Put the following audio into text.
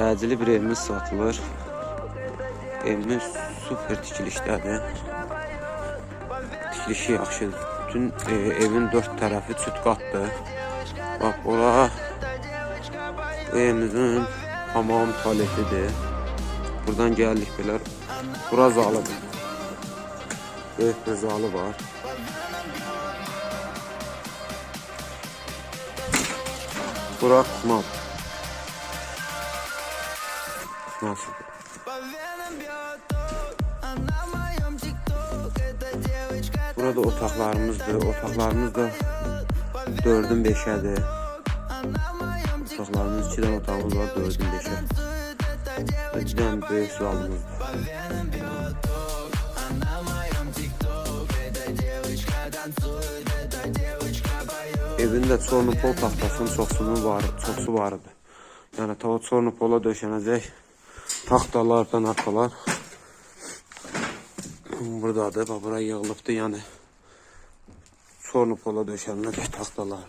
Təcili bir evimiz satılır. Evimiz super tikilişdədir. Tikilişi yaxşıdır. Bütün e, evin dört tərəfi çüt qatdır. Bax, ora bu evimizin hamam tualetidir. Buradan gəldik belə. Bura zalıdır. Böyük bir zalı var. Bura kumam. Nasıl? Burada otaqlarımızdır. Otaqlarımız da 4-ün 5-ədir. Otaqlarımız 2 dənə otağımız var, 4-ün 5-ə. Və bir dənə böyük zalımız var. Evində çornopol taxtasının çoxsunun var, çoxsu var idi. Yəni ta o çornopola döşənəcək taxtalar, kanarkalar. Buradadır, bura yığılıbdı, yəni çornopola döşəniləcək taxtalar.